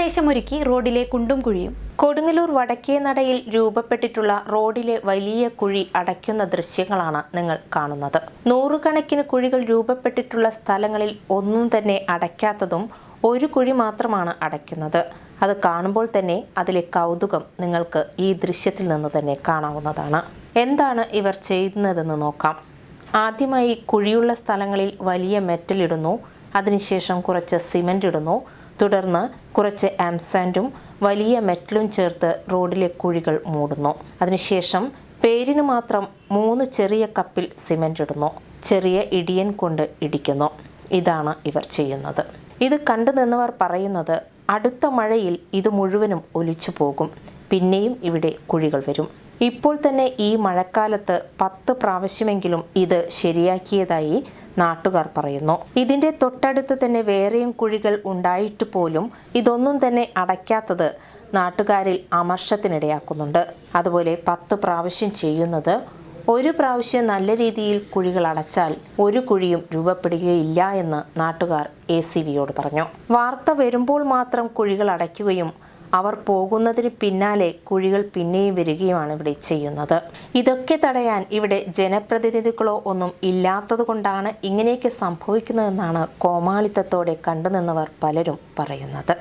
പ്രവേശമൊരുക്കി റോഡിലെ കുണ്ടും കുഴിയും കൊടുങ്ങല്ലൂർ വടക്കേ നടയിൽ രൂപപ്പെട്ടിട്ടുള്ള റോഡിലെ വലിയ കുഴി അടയ്ക്കുന്ന ദൃശ്യങ്ങളാണ് നിങ്ങൾ കാണുന്നത്. നൂറുകണക്കിന് കുഴികൾ രൂപപ്പെട്ടിട്ടുള്ള സ്ഥലങ്ങളിൽ ഒന്നും തന്നെ അടയ്ക്കാത്തതും ഒരു കുഴി മാത്രമാണ് അടയ്ക്കുന്നത്. അത് കാണുമ്പോൾ തന്നെ അതിലെ കൗതുകം നിങ്ങൾക്ക് ഈ ദൃശ്യത്തിൽ നിന്ന് തന്നെ കാണാവുന്നതാണ്. എന്താണ് ഇവർ ചെയ്യുന്നതെന്ന് നോക്കാം. ആദ്യമായി കുഴിയുള്ള സ്ഥലങ്ങളിൽ വലിയ മെറ്റൽ മെറ്റലിടുന്നു അതിനുശേഷം കുറച്ച് സിമന്റ് ഇടുന്നു. തുടർന്ന് കുറച്ച് ആംസാൻഡും വലിയ മെറ്റലും ചേർത്ത് റോഡിലെ കുഴികൾ മൂടുന്നു. അതിനുശേഷം പേരിന് മാത്രം മൂന്ന് ചെറിയ കപ്പിൽ സിമന്റ് ഇടുന്നു. ചെറിയ ഇടിയൻ കൊണ്ട് ഇടിക്കുന്നു. ഇതാണ് ഇവർ ചെയ്യുന്നത്. ഇത് കണ്ടു നിന്നവർ പറയുന്നത് അടുത്ത മഴയിൽ ഇത് മുഴുവനും ഒലിച്ചു പോകും. പിന്നെയും ഇവിടെ കുഴികൾ വരും. ഇപ്പോൾ തന്നെ ഈ മഴക്കാലത്ത് പത്ത് പ്രാവശ്യമെങ്കിലും ഇത് ശരിയാക്കിയതായി നാട്ടുകാർ പറയുന്നു. ഇതിന്റെ തൊട്ടടുത്ത് തന്നെ വേറെയും കുഴികൾ ഉണ്ടായിട്ട് പോലും ഇതൊന്നും തന്നെ അടയ്ക്കാത്തത് നാട്ടുകാരിൽ അമർഷത്തിനിടയാക്കുന്നുണ്ട്. അതുപോലെ പത്ത് പ്രാവശ്യം ചെയ്യുന്നത് ഒരു പ്രാവശ്യം നല്ല രീതിയിൽ കുഴികൾ അടച്ചാൽ ഒരു കുഴിയും രൂപപ്പെടുകയില്ല എന്ന് നാട്ടുകാർ എ സി വിയോട് പറഞ്ഞു. വാർത്ത വരുമ്പോൾ മാത്രം കുഴികൾ അടയ്ക്കുകയും അവർ പോകുന്നതിന് പിന്നാലെ കുഴികൾ പിന്നെയും വരികയുമാണ് ഇവിടെ ചെയ്യുന്നത്. ഇതൊക്കെ തടയാൻ ഇവിടെ ജനപ്രതിനിധികളോ ഒന്നും ഇല്ലാത്തതുകൊണ്ടാണ് ഇങ്ങനെയൊക്കെ സംഭവിക്കുന്നതെന്നാണ് കോമാളിത്തത്തോടെ കണ്ടുനിന്നവർ പലരും പറയുന്നത്.